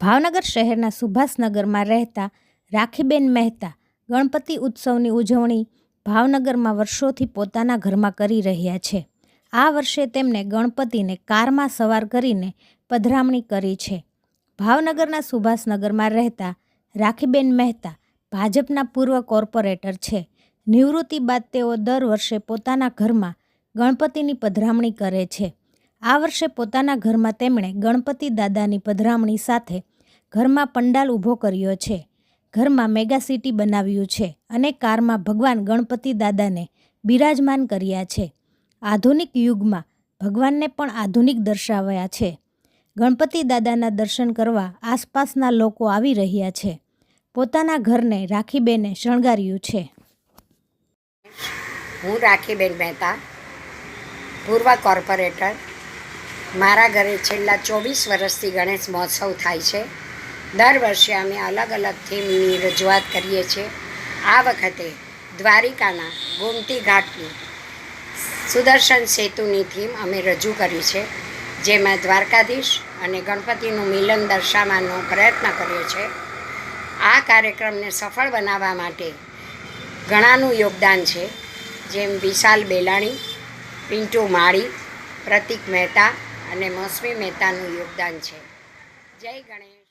ભાવનગર શહેરના સુભાષનગરમાં રહેતા રાખીબેન મહેતા ગણપતિ ઉત્સવની ઉજવણી ભાવનગરમાં વર્ષોથી પોતાના ઘરમાં કરી રહ્યા છે. આ વર્ષે તેમણે ગણપતિને કારમાં સવાર કરીને પધરામણી કરી છે. ભાવનગરના સુભાષનગરમાં રહેતા રાખીબેન મહેતા ભાજપના પૂર્વ કોર્પોરેટર છે. નિવૃત્તિ બાદ તેઓ દર વર્ષે પોતાના ઘરમાં ગણપતિની પધરામણી કરે છે. આ વર્ષે પોતાના ઘરમાં તેમણે ગણપતિ દાદાની પધરામણી સાથે ઘરમાં પંડાલ ઊભો કર્યો છે. ઘરમાં મેગા સિટી બનાવ્યું છે અને કારમાં ભગવાન ગણપતિ દાદાને બિરાજમાન કર્યા છે. આધુનિક યુગમાં ભગવાનને પણ આધુનિક દર્શાવ્યા છે. ગણપતિ દાદાના દર્શન કરવા આસપાસના લોકો આવી રહ્યા છે. પોતાના ઘરને રાખીબેને શણગાર્યું છે. હું રાખીબેન મહેતા, પૂર્વ કોર્પોરેટર. મારા ઘરે છેલ્લા ચોવીસ વર્ષથી ગણેશ મહોત્સવ થાય છે. દર વર્ષે અમે અલગ અલગ થીમની રજૂઆત કરીએ છીએ. આ વખતે દ્વારિકાના ગોમતી ઘાટની સુદર્શન સેતુની થીમ અમે રજૂ કરી છે, જેમાં દ્વારકાધીશ અને ગણપતિનું મિલન દર્શાવવાનો પ્રયત્ન કર્યો છે. આ કાર્યક્રમને સફળ બનાવવા માટે ઘણાનું યોગદાન છે, જેમ વિશાલ બેલાણી, પિન્ટુ માળી, પ્રતિક મહેતા અને મોસમી મહેતાનું યોગદાન છે. જય ગણેશ.